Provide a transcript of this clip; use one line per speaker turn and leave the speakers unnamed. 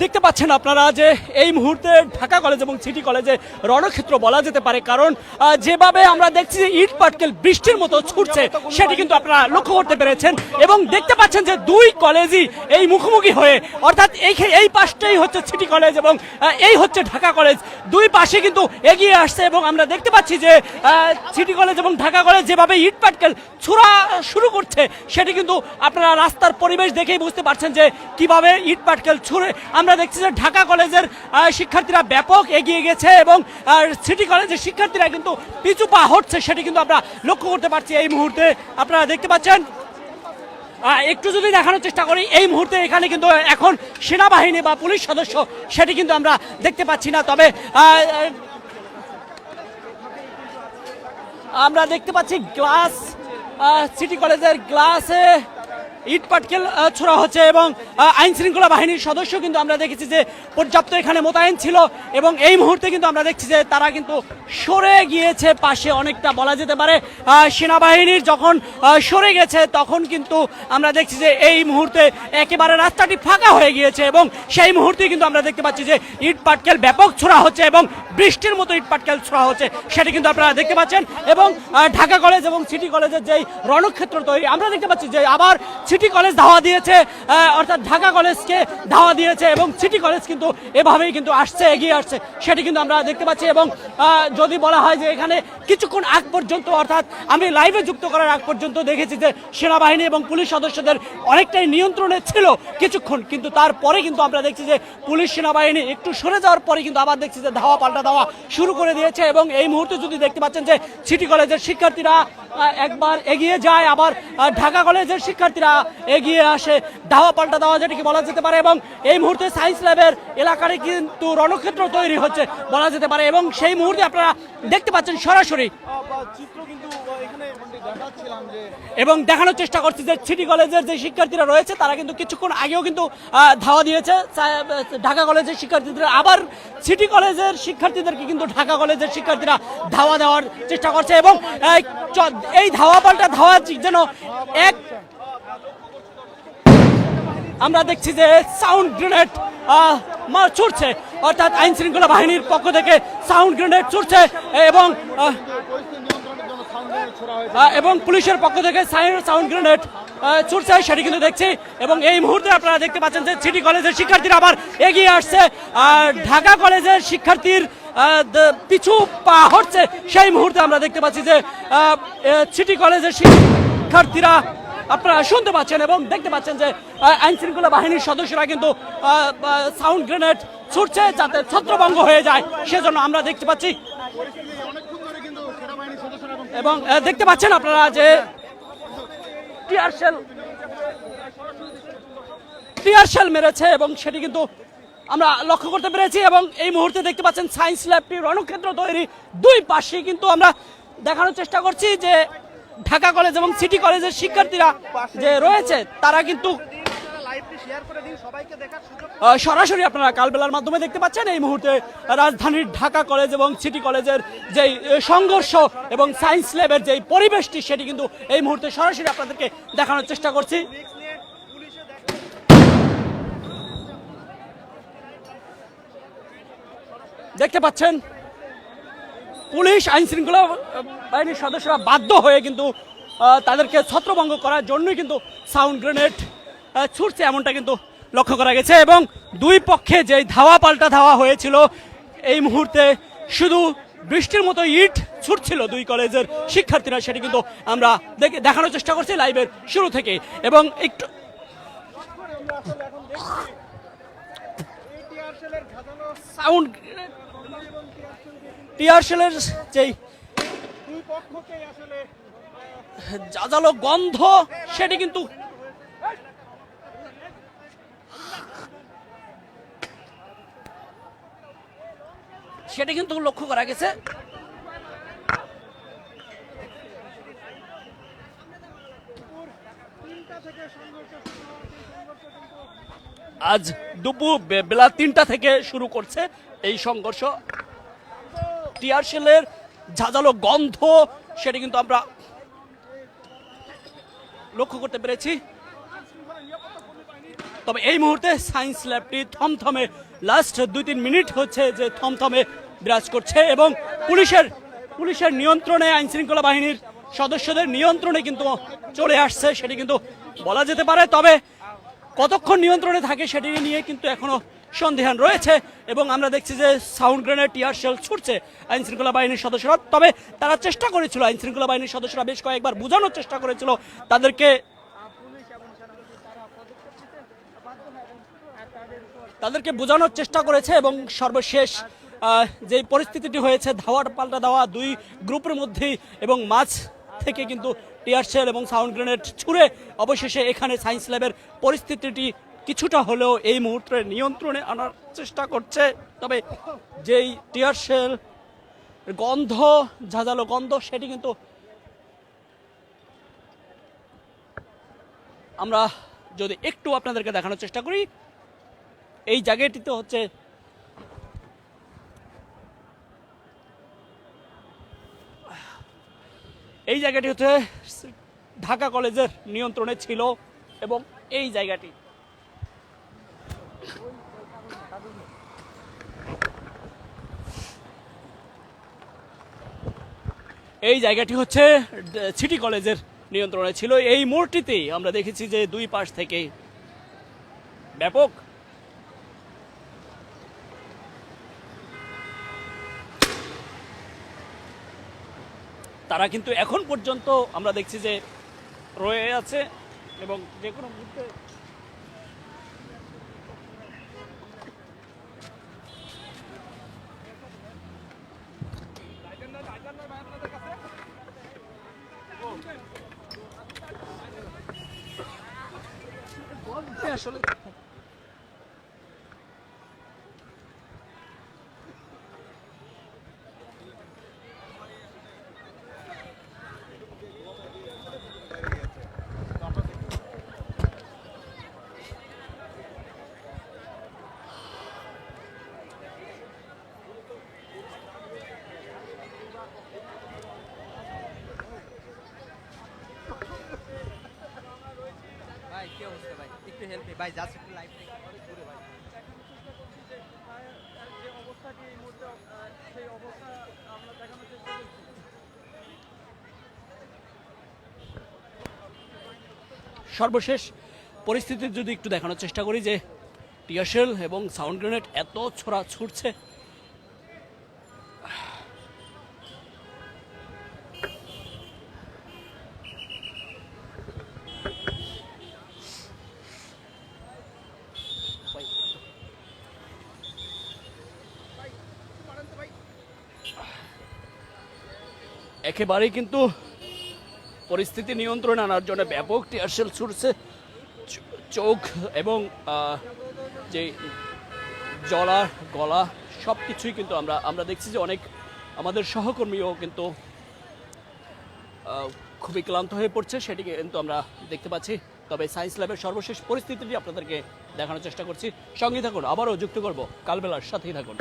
দেখতে পাচ্ছেন আপনারা যে এই মুহূর্তে ঢাকা কলেজ এবং সিটি কলেজে রণক্ষেত্র বলা যেতে পারে। কারণ যেভাবে আমরা দেখছি যে ইট পাটকেল বৃষ্টির মতো ছুটছে, সেটি কিন্তু আপনারা লক্ষ্য করতে পেরেছেন। এবং দেখতে পাচ্ছেন যে দুই কলেজই এই মুখোমুখি হয়ে, অর্থাৎ এই এই পাশটাই হচ্ছে সিটি কলেজ এবং এই হচ্ছে ঢাকা কলেজ। দুই পাশে কিন্তু এগিয়ে আসছে এবং আমরা দেখতে পাচ্ছি যে সিটি কলেজ এবং ঢাকা কলেজ যেভাবে ইট পাটকেল ছোড়া শুরু করছে, সেটি কিন্তু আপনারা রাস্তার পরিবেশ দেখেই বুঝতে পারছেন যে কীভাবে ইট পাটকেল ছুড়ে আমরা দেখছি যে ঢাকা কলেজের শিক্ষার্থীরা ব্যাপক এগিয়ে গেছে এবং সিটি কলেজের শিক্ষার্থীরা কিন্তু পিছু পা হচ্ছে সেটি কিন্তু আমরা লক্ষ্য করতে পারছি এই মুহূর্তে। আপনারা দেখতে পাচ্ছেন একটু যদি দেখানোর চেষ্টা করি, এই মুহূর্তে এখানে কিন্তু এখন সেনাবাহিনী বা পুলিশ সদস্য, সেটি কিন্তু আমরা দেখতে পাচ্ছি না। তবে আমরা দেখতে পাচ্ছি গ্লাস সিটি কলেজের গ্লাসে ইট পাটকেল ছোড়া হচ্ছে এবং আইন শৃঙ্খলা বাহিনীর সদস্য কিন্তু আমরা দেখেছি যে পর্যাপ্ত এখানে মোতায়েন ছিল এবং এই মুহূর্তে কিন্তু আমরা দেখছি যে তারা কিন্তু সরে গিয়েছে পাশে অনেকটা বলা যেতে পারে। সেনাবাহিনীর যখন সরে গেছে তখন কিন্তু আমরা দেখছি যে এই মুহূর্তে একেবারে রাস্তাটি ফাঁকা হয়ে গিয়েছে এবং সেই মুহূর্তে কিন্তু আমরা দেখতে পাচ্ছি যে ইট পাটকেল ব্যাপক ছোড়া হচ্ছে এবং বৃষ্টির মতো ইট পাটকেল ছোড়া হচ্ছে, সেটি কিন্তু আপনারা দেখতে পাচ্ছেন এবং ঢাকা কলেজ এবং সিটি কলেজের যেই রণক্ষেত্র তৈরি, আমরা দেখতে পাচ্ছি যে আবার সিটি কলেজ ধাওয়া দিয়েছে অর্থাৎ ঢাকা কলেজকে ধাওয়া দিয়েছে এবং সিটি কলেজ কিন্তু এভাবেই কিন্তু আসছে, এগিয়ে আসছে। সেটি কিন্তু আমরা দেখতে পাচ্ছি এবং যদি বলা হয় যে এখানে কিছুক্ষণ আগ পর্যন্ত, অর্থাৎ আমি লাইভে যুক্ত করার আগ পর্যন্ত দেখেছি যে সেনাবাহিনী এবং পুলিশ সদস্যদের অনেকটাই নিয়ন্ত্রণে ছিল কিছুক্ষণ। কিন্তু তারপরে কিন্তু আমরা দেখছি যে পুলিশ সেনাবাহিনী একটু সরে যাওয়ার পরে কিন্তু আবার দেখছি যে ধাওয়া পাল্টা ধাওয়া শুরু করে দিয়েছে এবং এই মুহূর্তে যদি দেখতে পাচ্ছেন যে সিটি কলেজের শিক্ষার্থীরা একবার এগিয়ে যায়, আবার ঢাকা কলেজের শিক্ষার্থীরা এগিয়ে আসে। ধাওয়া পাল্টা দেওয়া যেটাকে বলা যেতে পারে এবং এই মুহূর্তে সায়েন্স ল্যাবের এলাকারে কিন্তু রণক্ষেত্র তৈরি হচ্ছে বলা যেতে পারে এবং সেই মুহূর্তে আপনারা দেখতে পাচ্ছেন সরাসরি এবং দেখানোর চেষ্টা করছি যে সিটি কলেজের যে শিক্ষার্থীরা রয়েছে, তারা কিন্তু কিছুক্ষণ আগেও কিন্তু ধাওয়া দিয়েছে। ঢাকা কলেজের শিক্ষার্থীদের আবার সিটি কলেজের শিক্ষার্থীদেরকে কিন্তু ঢাকা কলেজের শিক্ষার্থীরা ধাওয়া দেওয়ার চেষ্টা করছে এবং এই ধাওয়া পাল্টা ধাওয়া যেন এক আমরা দেখছি যে সাউন্ড গ্রেনেড ছুটছে। অর্থাৎ আইন শৃঙ্খলা বাহিনীর পক্ষ থেকে সাউন্ড গ্রেনেড ছুটছে এবং এবং পুলিশের পক্ষ থেকে সাউন্ড গ্রেনেড ছুটছে, সেটি কিন্তু দেখছি। এবং এই মুহূর্তে আপনারা দেখতে পাচ্ছেন যে সিটি কলেজের শিক্ষার্থীরা আবার এগিয়ে আসছে। আর ঢাকা কলেজের শিক্ষার্থীর পিছু পা হচ্ছে সেই মুহূর্তে আমরা দেখতে পাচ্ছি যে সিটি কলেজের শিক্ষার্থীরা আপনারা শুনতে পাচ্ছেন এবং দেখতে পাচ্ছেন যে আইন শৃঙ্খলা বাহিনীর সদস্যরা কিন্তু সাউন্ড গ্রেনেড ছুটছে যাতে ছত্রভঙ্গ হয়ে যায়। সেজন্য আমরা দেখতে পাচ্ছি
এবং
দেখতে পাচ্ছেন আপনারা যে টিয়ার শেল মেরেছে এবং সেটি কিন্তু আমরা লক্ষ্য করতে পেরেছি এবং এই মুহূর্তে দেখতে পাচ্ছেন সায়েন্স ল্যাবটি রণক্ষেত্র তৈরি। দুই পাশে কিন্তু আমরা দেখানোর চেষ্টা করছি যে ঢাকা কলেজ এবং সিটি কলেজের শিক্ষার্থীরা যে রয়েছে, তারা কিন্তু সরাসরি আপনারা কালবেলার মাধ্যমে দেখতে পাচ্ছেন, এই মুহূর্তে রাজধানীর ঢাকা কলেজ এবং সিটি কলেজের যে সংঘর্ষ এবং সায়েন্স ল্যাবের যে পরিবেশটি, সেটি কিন্তু এই মুহূর্তে সরাসরি আপনাদেরকে দেখানোর চেষ্টা করছি। দেখতে পাচ্ছেন পুলিশ আইন শৃঙ্খলা বাহিনীর সদস্যরা বাধ্য হয়ে কিন্তু তাদেরকে ছত্রভঙ্গ করার জন্যই কিন্তু সাউন্ড গ্রেনেড ছুটছে এমনটা কিন্তু লক্ষ্য করা গেছে এবং দুই পক্ষে যে ধাওয়া পাল্টা ধাওয়া হয়েছিল, এই মুহূর্তে শুধু বৃষ্টির মতো ইট ছুটছিল দুই কলেজের শিক্ষার্থীরা, সেটি কিন্তু আমরা দেখে দেখানোর চেষ্টা করছি লাইভের শুরু থেকে। এবং একটু সাউন্ড টিয়ারশেলের যেই জাজালো গন্ধ সেটি কিন্তু সেটা কিন্তু লক্ষ্য করা গেছে। আজ দুপুর বেলা তিনটা থেকে শুরু করছে এই সংঘর্ষ। টিয়ারশেলের ঝাঁঝালো গন্ধ, সেটি কিন্তু আমরা লক্ষ্য করতে পেরেছি। তবে এই মুহূর্তে সায়েন্স ল্যাবটি থমথমে, লাস্ট দুই তিন মিনিট হচ্ছে যে থমথমে বিরাজ করছে এবং পুলিশের পুলিশের নিয়ন্ত্রণে আইন শৃঙ্খলা বাহিনীর সদস্যদের নিয়ন্ত্রণে কিন্তু চলে আসছে, সেটি কিন্তু বলা যেতে পারে। তবে কতক্ষণ নিয়ন্ত্রণে থাকে সেটি নিয়ে কিন্তু এখনও সন্দেহান রয়েছে এবং আমরা দেখছি যে সাউন্ড গ্রেনেড, টিয়ার শেল ছুটছে আইন শৃঙ্খলা বাহিনীর সদস্যরা। তবে তারা চেষ্টা করেছিল, আইন শৃঙ্খলা বাহিনীর সদস্যরা বেশ কয়েকবার বোঝানোর চেষ্টা করেছিল। তাদেরকে তাদেরকে বোঝানোর চেষ্টা করেছে এবং সর্বশেষ যে পরিস্থিতিটি হয়েছে, ধাওয়ার পাল্টা দেওয়া দুই গ্রুপের মধ্যেই এবং মাঝ থেকে কিন্তু টিয়ার শেল এবং সাউন্ড গ্রেনেড ছুড়ে অবশেষে এখানে সায়েন্স ল্যাবের পরিস্থিতিটি কিছুটা হলেও এই মুহূর্তে নিয়ন্ত্রণে আনার চেষ্টা করছে। তবে যেই টিয়ার শেল গন্ধ, ঝাঁঝালো গন্ধ, সেটি কিন্তু আমরা যদি একটু আপনাদেরকে দেখানোর চেষ্টা করি, এই জায়গাটিতে হচ্ছে এই জায়গাটি হচ্ছে ঢাকা কলেজের নিয়ন্ত্রণে ছিল এবং এই জায়গাটি। এই জায়গাটি হচ্ছে সিটি কলেজের নিয়ন্ত্রণে ছিল। এই মোড়টিতেই আমরা দেখেছি যে দুই পাশ থেকে ব্যাপক তারা কিন্তু এখন পর্যন্ত আমরা দেখছি যে রয়ে আছে এবং যে কোনো মুহূর্তে আসলে সর্বশেষ পরিস্থিতি যদি একটু দেখানোর চেষ্টা করি যে টিয়ারশেল এবং সাউন্ড গ্রেনেড এত ছোড়া ছুটছে একেবারেই কিন্তু পরিস্থিতি নিয়ন্ত্রণে আনার জন্য ব্যাপক টিয়ারশেল ছুটছে চোখ এবং যে জলা, গলা সব কিছুই কিন্তু আমরা আমরা দেখছি যে অনেক আমাদের সহকর্মীও কিন্তু খুবই ক্লান্ত হয়ে পড়ছে। সেটিকে কিন্তু আমরা দেখতে পাচ্ছি। তবে সায়েন্স ল্যাবের সর্বশেষ পরিস্থিতিটি আপনাদেরকে দেখানোর চেষ্টা করছি। সঙ্গে থাকুন, আবারও যুক্ত করব কালবেলার সাথেই থাকুন।